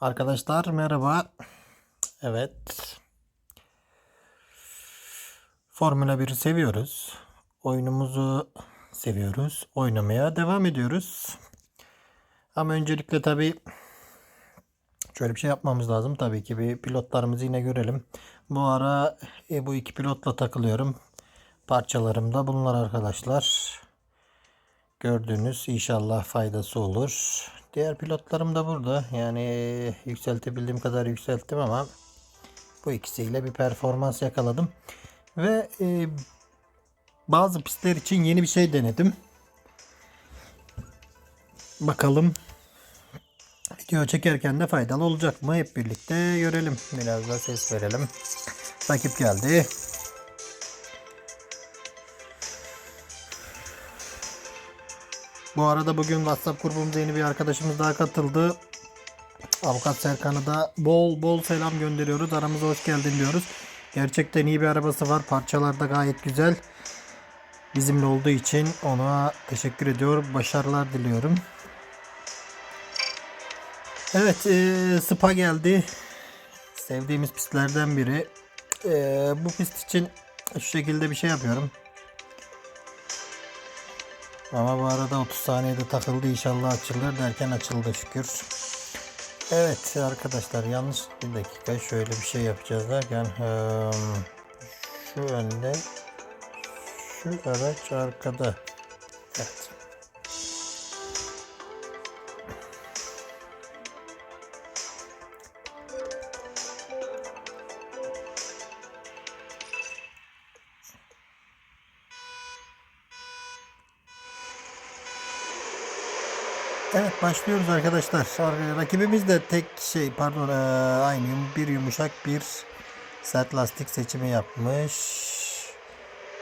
Arkadaşlar merhaba. Evet. Formula 1'i seviyoruz. Oyunumuzu seviyoruz. Oynamaya devam ediyoruz. Ama öncelikle tabii şöyle bir şey yapmamız lazım. Tabii ki bir pilotlarımızı yine görelim. Bu ara e, bu iki pilotla takılıyorum. Parçalarım da bunlar arkadaşlar. Gördüğünüz inşallah faydası olur. Diğer pilotlarım da burada. Yani yükseltebildiğim kadar yükselttim ama bu ikisiyle bir performans yakaladım. Ve e, bazı pistler için yeni bir şey denedim. Bakalım video çekerken de faydalı olacak mı? Hep birlikte görelim. Biraz da ses verelim. Rakip geldi. Bu arada bugün WhatsApp grubumuza yeni bir arkadaşımız daha katıldı. Avukat Serkan'a da bol bol selam gönderiyoruz. Aramıza hoş geldin diyoruz. Gerçekten iyi bir arabası var. Parçalar da gayet güzel. Bizimle olduğu için ona teşekkür ediyorum. Başarılar diliyorum. Evet, e, Spa geldi. Sevdiğimiz pistlerden biri. E, bu pist için şu şekilde bir şey yapıyorum. Ama bu arada 30 saniyede takıldı inşallah açılır derken açıldı şükür. Evet arkadaşlar yanlış bir dakika şöyle bir şey yapacağız derken şu önde şu araç arkada. Başlıyoruz arkadaşlar. Ar- Rakibimiz de tek şey pardon eee, aynı bir yumuşak bir sert lastik seçimi yapmış.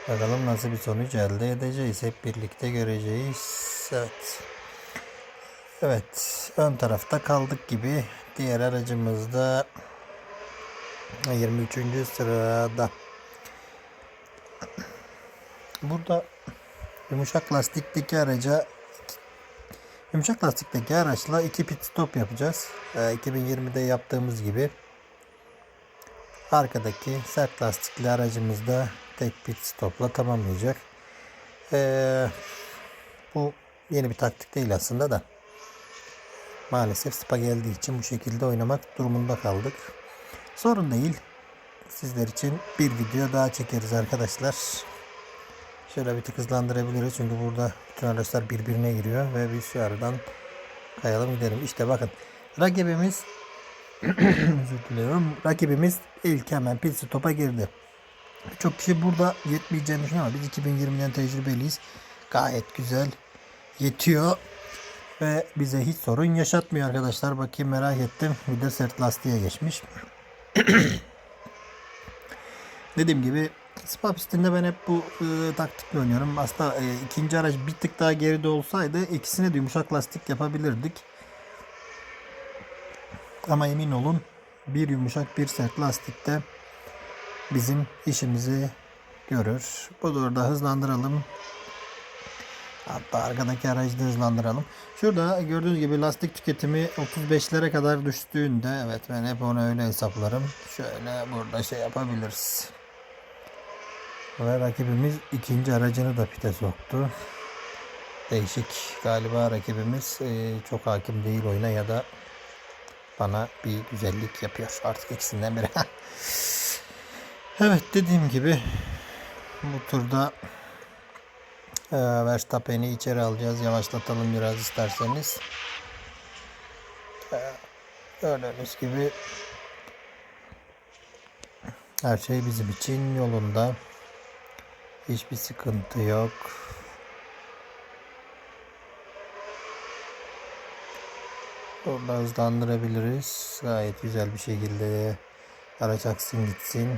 Bakalım nasıl bir sonuç elde edeceğiz. Hep birlikte göreceğiz. Evet. Evet. Ön tarafta kaldık gibi. Diğer aracımız da 23. sırada. Burada yumuşak lastikteki araca Yumuşak lastikteki araçla iki pit stop yapacağız. Ee, 2020'de yaptığımız gibi. Arkadaki sert lastikli aracımız da tek pit stopla tamamlayacak. Ee, bu yeni bir taktik değil aslında da. Maalesef spa geldiği için bu şekilde oynamak durumunda kaldık. Sorun değil. Sizler için bir video daha çekeriz arkadaşlar. Şöyle bir tık hızlandırabiliriz çünkü burada bütün araçlar birbirine giriyor ve biz şu aradan kayalım gidelim. İşte bakın rakibimiz özür diliyorum. Rakibimiz ilk hemen pit stop'a girdi. Birçok kişi burada yetmeyeceğini düşünüyor ama biz 2020'den tecrübeliyiz. Gayet güzel yetiyor ve bize hiç sorun yaşatmıyor arkadaşlar. Bakayım merak ettim. Bir de sert lastiğe geçmiş. Dediğim gibi Spa pistinde ben hep bu e, taktikle oynuyorum. Aslında e, ikinci araç bir tık daha geride olsaydı ikisine de yumuşak lastik yapabilirdik. Ama emin olun bir yumuşak bir sert lastikte bizim işimizi görür. Bu da hızlandıralım. Hatta arkadaki aracı da hızlandıralım. Şurada gördüğünüz gibi lastik tüketimi 35'lere kadar düştüğünde evet ben hep onu öyle hesaplarım. Şöyle burada şey yapabiliriz. Ve rakibimiz ikinci aracını da pite soktu. Değişik. Galiba rakibimiz e, çok hakim değil oyuna ya da bana bir güzellik yapıyor. Artık ikisinden biri. evet dediğim gibi bu turda e, Verstappen'i içeri alacağız. Yavaşlatalım biraz isterseniz. E, gördüğünüz gibi her şey bizim için yolunda. Hiçbir sıkıntı yok. Burada hızlandırabiliriz. Gayet güzel bir şekilde araç aksın gitsin.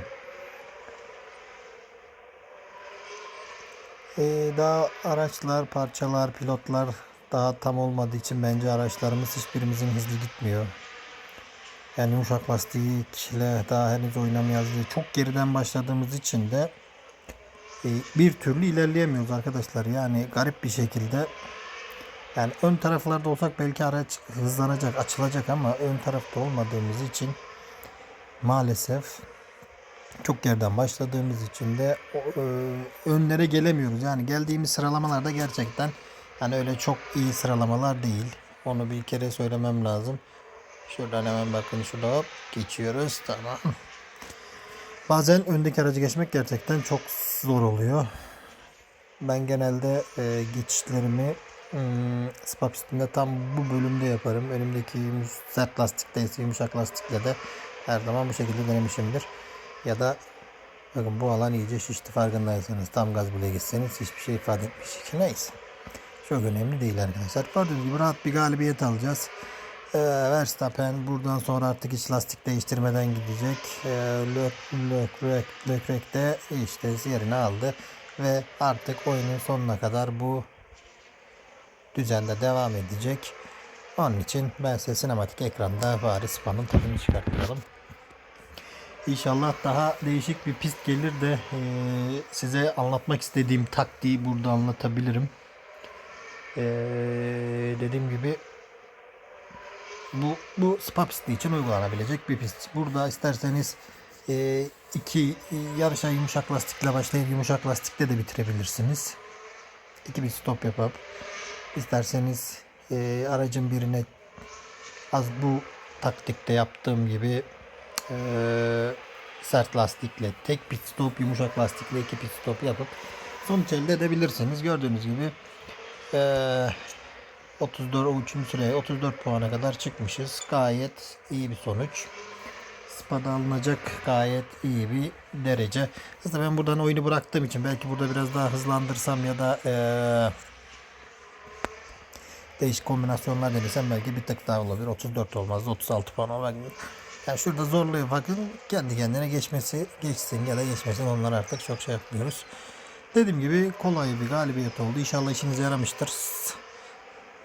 Ee, daha araçlar, parçalar, pilotlar daha tam olmadığı için bence araçlarımız hiçbirimizin hızlı gitmiyor. Yani yumuşak lastikle daha henüz oynamayacağız. Çok geriden başladığımız için de bir türlü ilerleyemiyoruz arkadaşlar. Yani garip bir şekilde Yani ön taraflarda olsak belki araç hızlanacak, açılacak ama ön tarafta olmadığımız için maalesef çok geriden başladığımız için de e, önlere gelemiyoruz. Yani geldiğimiz sıralamalarda gerçekten yani öyle çok iyi sıralamalar değil. Onu bir kere söylemem lazım. Şuradan hemen bakın şurada hop geçiyoruz. Tamam. Bazen öndeki aracı geçmek gerçekten çok zor oluyor. Ben genelde e, geçişlerimi hmm, spa pistinde tam bu bölümde yaparım. Önümdeki sert lastikte ise yumuşak lastikle de her zaman bu şekilde denemişimdir. Ya da bakın bu alan iyice şişti farkındaysanız tam gaz bile gitseniz hiçbir şey ifade etmiş neyse. Çok önemli değil arkadaşlar. Gördüğünüz gibi rahat bir galibiyet alacağız. Ee, Verstappen buradan sonra artık hiç lastik değiştirmeden gidecek. Ee, Lök- Leclerc, Leclerc de işte yerini aldı ve artık oyunun sonuna kadar bu düzende devam edecek. Onun için ben size sinematik ekranda bari Spa'nın tadını çıkartmayalım. İnşallah daha değişik bir pist gelir de eee, size anlatmak istediğim taktiği burada anlatabilirim. Eee, dediğim gibi bu bu spa pisti için uygulanabilecek bir pist. Burada isterseniz eee, iki e, yarışa yumuşak lastikle başlayıp yumuşak lastikle de bitirebilirsiniz. İki bir stop yapıp isterseniz eee, aracın birine az bu taktikte yaptığım gibi eee, sert lastikle tek pit stop yumuşak lastikle iki pit stop yapıp sonuç elde edebilirsiniz. Gördüğünüz gibi eee 34 o üçüncü sıraya 34 puana kadar çıkmışız. Gayet iyi bir sonuç. Spada alınacak gayet iyi bir derece. Aslında ben buradan oyunu bıraktığım için belki burada biraz daha hızlandırsam ya da eee değişik kombinasyonlar denesem belki bir tık daha olabilir. 34 olmaz. 36 puan olabilir. Yani şurada zorluyor bakın. Kendi kendine geçmesi geçsin ya da geçmesin onlar artık çok şey yapmıyoruz. Dediğim gibi kolay bir galibiyet oldu. İnşallah işinize yaramıştır.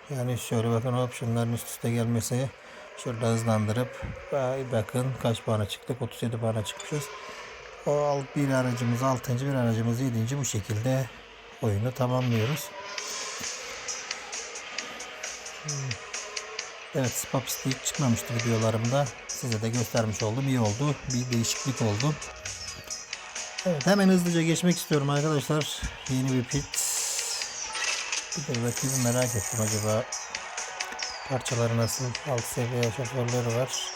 Yani şöyle bakın hop şunların üst üste gelmesi. Şurada hızlandırıp bakın kaç puana çıktık? 37 puana çıkmışız. O alt bir aracımız 6. bir aracımız 7. bu şekilde oyunu tamamlıyoruz. Evet spa pisti hiç çıkmamıştı videolarımda. Size de göstermiş oldum. İyi oldu. Bir değişiklik oldu. Evet hemen hızlıca geçmek istiyorum arkadaşlar. Yeni bir pit. Bir de merak ettim acaba parçaları nasıl alt seviye şoförleri var.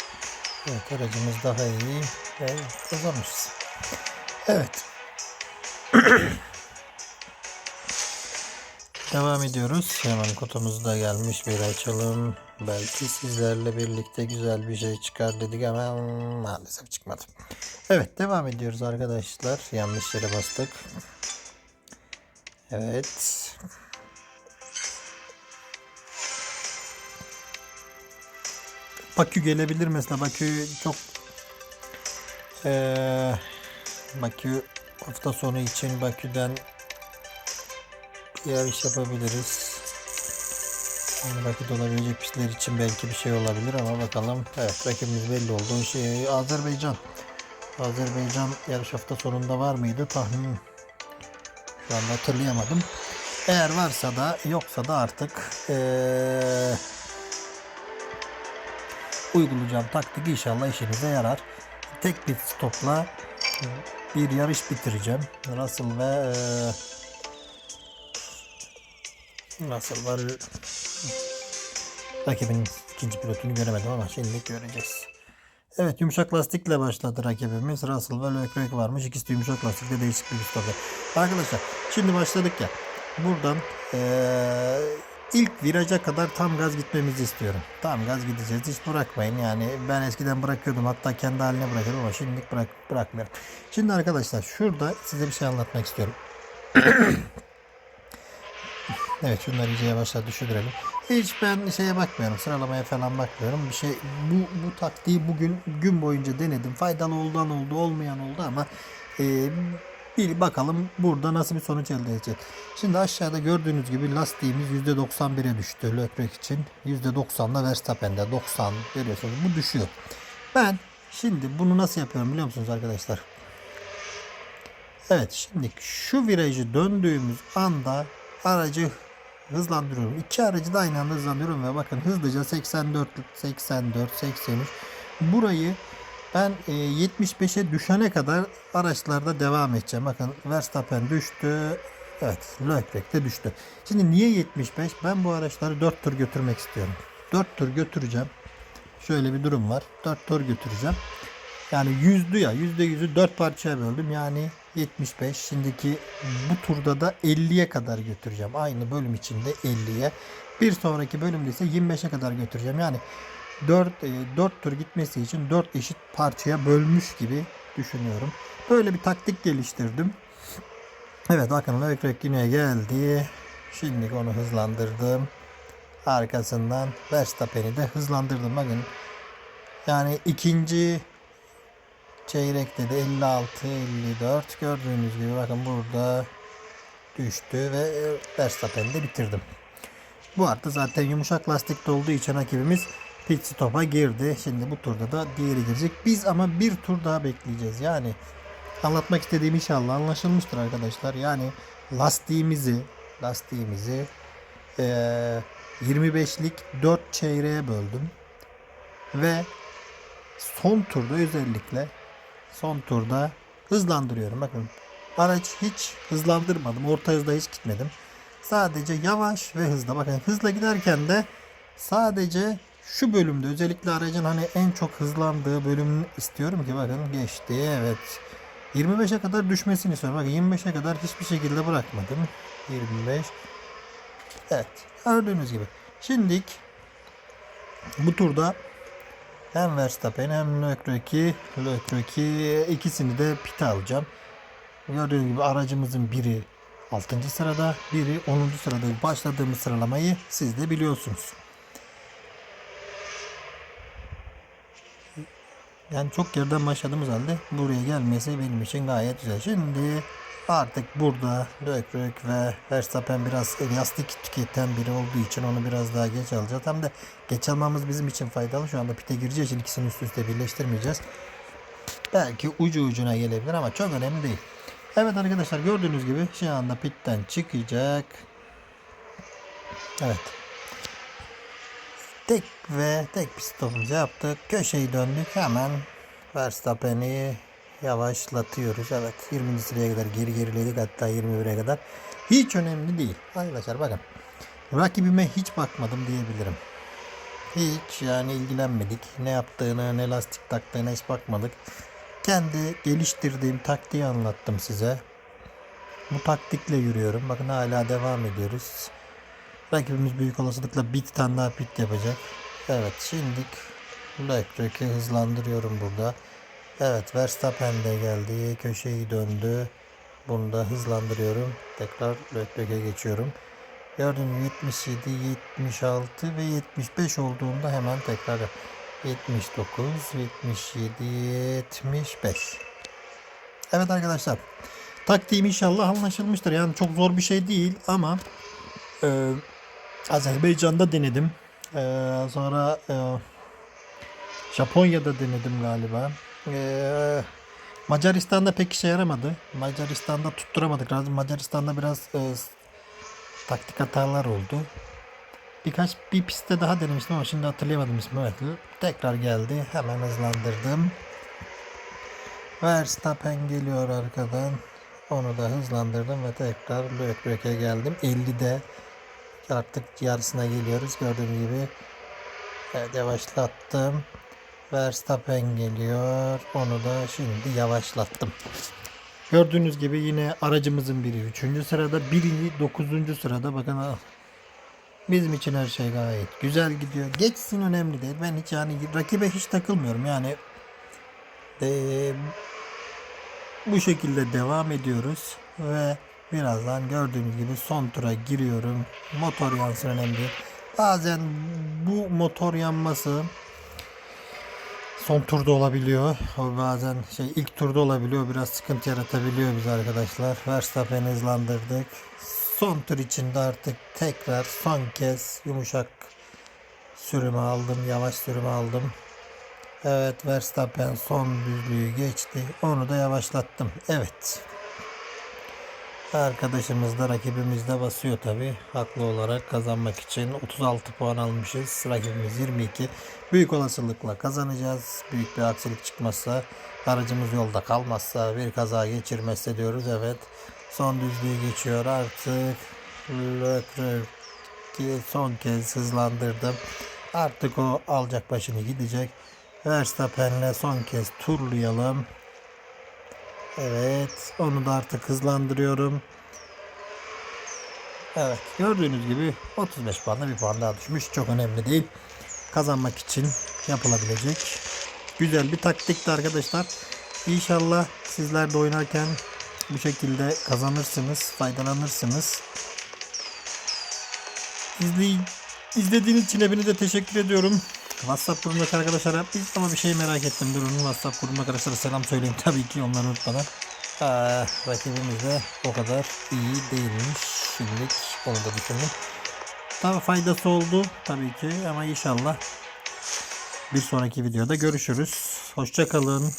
Evet aracımız daha iyi ve kazanmışız. Evet. Devam ediyoruz. Hemen kutumuz da gelmiş. Bir açalım. Belki sizlerle birlikte güzel bir şey çıkar dedik ama maalesef çıkmadı. Evet devam ediyoruz arkadaşlar. Yanlış yere bastık. Evet. Bakü gelebilir mesela. Bakü çok eee Bakü hafta sonu için Bakü'den bir yarış yapabiliriz. Yani Bakü'de olabilecek pistler için belki bir şey olabilir ama bakalım. Evet rakibimiz belli oldu. Şey, Azerbaycan. Azerbaycan yarış hafta sonunda var mıydı? Tahmin şu anda hatırlayamadım. Eğer varsa da yoksa da artık eee uygulayacağım taktik inşallah işinize yarar. Tek bir stopla bir yarış bitireceğim. Russell ve eee Nasıl var? Rakibin ikinci pilotunu göremedim ama şimdilik göreceğiz. Evet yumuşak lastikle başladı rakibimiz. Russell ve Leclerc varmış. İkisi de yumuşak lastikle değişik bir stopper. Arkadaşlar şimdi başladık ya. Buradan eee, ilk viraja kadar tam gaz gitmemizi istiyorum. Tam gaz gideceğiz. Hiç bırakmayın. Yani ben eskiden bırakıyordum. Hatta kendi haline bırakıyordum ama şimdilik bırak, bırakmıyorum. Şimdi arkadaşlar şurada size bir şey anlatmak istiyorum. Evet şunları iyice yavaşla düşürelim. Hiç ben şeye bakmıyorum. Sıralamaya falan bakmıyorum. Bir şey bu bu taktiği bugün gün boyunca denedim. Faydalı oldan oldu, olmayan oldu ama bir bakalım burada nasıl bir sonuç elde edeceğiz. Şimdi aşağıda gördüğünüz gibi lastiğimiz %91'e düştü Leclerc için. %90'da Verstappen'de 90 görüyorsunuz. Bu düşüyor. Ben şimdi bunu nasıl yapıyorum biliyor musunuz arkadaşlar? Evet şimdi şu virajı döndüğümüz anda aracı hızlandırıyorum. İki aracı da aynı anda hızlandırıyorum ve bakın hızlıca 84 84 83 burayı ben e, 75'e düşene kadar araçlarda devam edeceğim. Bakın Verstappen düştü. Evet, Leclerc de düştü. Şimdi niye 75? Ben bu araçları 4 tur götürmek istiyorum. 4 tur götüreceğim. Şöyle bir durum var. 4 tur götüreceğim. Yani yüzdü ya. Yüzde yüzü 4 parçaya böldüm. Yani 75. Şimdiki bu turda da 50'ye kadar götüreceğim. Aynı bölüm içinde 50'ye. Bir sonraki bölümde ise 25'e kadar götüreceğim. Yani 4, 4 tur gitmesi için 4 eşit parçaya bölmüş gibi düşünüyorum. Böyle bir taktik geliştirdim. Evet bakın Leclerc yine geldi. Şimdi onu hızlandırdım. Arkasından Verstappen'i de hızlandırdım. Bakın yani ikinci çeyrekte de 56 54 gördüğünüz gibi bakın burada düştü ve Verstappen'i de bitirdim. Bu arada zaten yumuşak lastikte olduğu için rakibimiz pit stop'a girdi. Şimdi bu turda da diğeri girecek. Biz ama bir tur daha bekleyeceğiz. Yani anlatmak istediğim inşallah anlaşılmıştır arkadaşlar. Yani lastiğimizi lastiğimizi eee 25'lik 4 çeyreğe böldüm. Ve son turda özellikle son turda hızlandırıyorum. Bakın araç hiç hızlandırmadım. Orta hızda hiç gitmedim. Sadece yavaş ve hızlı. Bakın hızla giderken de sadece şu bölümde özellikle aracın hani en çok hızlandığı bölümünü istiyorum ki bakın geçti. Evet. 25'e kadar düşmesini istiyorum. Bakın 25'e kadar hiçbir şekilde bırakmadım. 25 Evet. Gördüğünüz gibi. Şimdilik bu turda hem Verstappen hem Leclerc'i Leclerc'i ikisini de pite alacağım. Gördüğünüz gibi aracımızın biri 6. sırada, biri 10. sırada başladığımız sıralamayı siz de biliyorsunuz. Yani çok geriden başladığımız halde buraya gelmesi benim için gayet güzel. Şimdi artık burada Leclerc ve Verstappen biraz lastik tüketen biri olduğu için onu biraz daha geç alacağız. Hem de geç almamız bizim için faydalı. Şu anda pite gireceği için ikisini üst üste birleştirmeyeceğiz. Belki ucu ucuna gelebilir ama çok önemli değil. Evet arkadaşlar gördüğünüz gibi şu anda pitten çıkacak. Evet. Tek ve tek bir stopumuzu yaptık. Köşeyi döndük. Hemen Verstappen'i yavaşlatıyoruz. Evet 20. sıraya kadar geri geriledik hatta 21'e kadar. Hiç önemli değil. Arkadaşlar bakın. Rakibime hiç bakmadım diyebilirim. Hiç yani ilgilenmedik. Ne yaptığını ne lastik taktığına hiç bakmadık. Kendi geliştirdiğim taktiği anlattım size. Bu taktikle yürüyorum. Bakın hala devam ediyoruz. Rakibimiz büyük olasılıkla bir tane daha pit yapacak. Evet şimdi Leclerc'i hızlandırıyorum burada. Evet Verstappen de geldi. Köşeyi döndü. Bunu da hızlandırıyorum. Tekrar Leclerc'e geçiyorum. Gördüğünüz 77, 76 ve 75 olduğunda hemen tekrar 79, 77, 75. Evet arkadaşlar. Taktiğim inşallah anlaşılmıştır. Yani çok zor bir şey değil ama e, Azerbaycan'da denedim. E, sonra e, Japonya'da denedim galiba. E, Macaristan'da pek işe yaramadı. Macaristan'da tutturamadık. Macaristan'da biraz e, taktik hatalar oldu. Birkaç bir pistte daha denemiştim ama şimdi hatırlayamadım ismi. Evet. Tekrar geldi. Hemen hızlandırdım. Verstappen geliyor arkadan. Onu da hızlandırdım ve tekrar Leclerc'e geldim. 50'de artık yarısına geliyoruz. Gördüğünüz gibi evet, yavaşlattım. Verstappen geliyor. Onu da şimdi yavaşlattım. Gördüğünüz gibi yine aracımızın biri 3. sırada, biri 9. sırada. Bakın Bizim için her şey gayet güzel gidiyor. Geçsin önemli değil. Ben hiç yani rakibe hiç takılmıyorum. Yani ee, bu şekilde devam ediyoruz ve birazdan gördüğünüz gibi son tura giriyorum. Motor yansın önemli. Bazen bu motor yanması son turda olabiliyor. O bazen şey ilk turda olabiliyor. Biraz sıkıntı yaratabiliyor biz arkadaşlar. Verstappen'i hızlandırdık. Son tur içinde artık tekrar son kez yumuşak sürümü aldım. Yavaş sürümü aldım. Evet Verstappen son düzlüğü geçti. Onu da yavaşlattım. Evet. Arkadaşımız da rakibimiz de basıyor tabi. Haklı olarak kazanmak için 36 puan almışız. Rakibimiz 22. Büyük olasılıkla kazanacağız. Büyük bir aksilik çıkmazsa, aracımız yolda kalmazsa, bir kaza geçirmezse diyoruz. Evet. Son düzlüğü geçiyor artık. Son kez hızlandırdım. Artık o alacak başını gidecek. Verstappen'le son kez turlayalım. Evet. Onu da artık hızlandırıyorum. Evet. Gördüğünüz gibi 35 puanla bir puan daha düşmüş. Çok önemli değil. Kazanmak için yapılabilecek. Güzel bir taktikti arkadaşlar. İnşallah sizler de oynarken bu şekilde kazanırsınız, faydalanırsınız. İzleyin. İzlediğiniz için hepinize teşekkür ediyorum. WhatsApp grubundaki arkadaşlara biz ama bir şey merak ettim. Durun WhatsApp grubundaki arkadaşlara selam söyleyeyim tabii ki onları unutmadan. Aa, rakibimiz de o kadar iyi değilmiş. Şimdilik onu da düşündüm. Tabii faydası oldu tabii ki ama inşallah bir sonraki videoda görüşürüz. Hoşçakalın.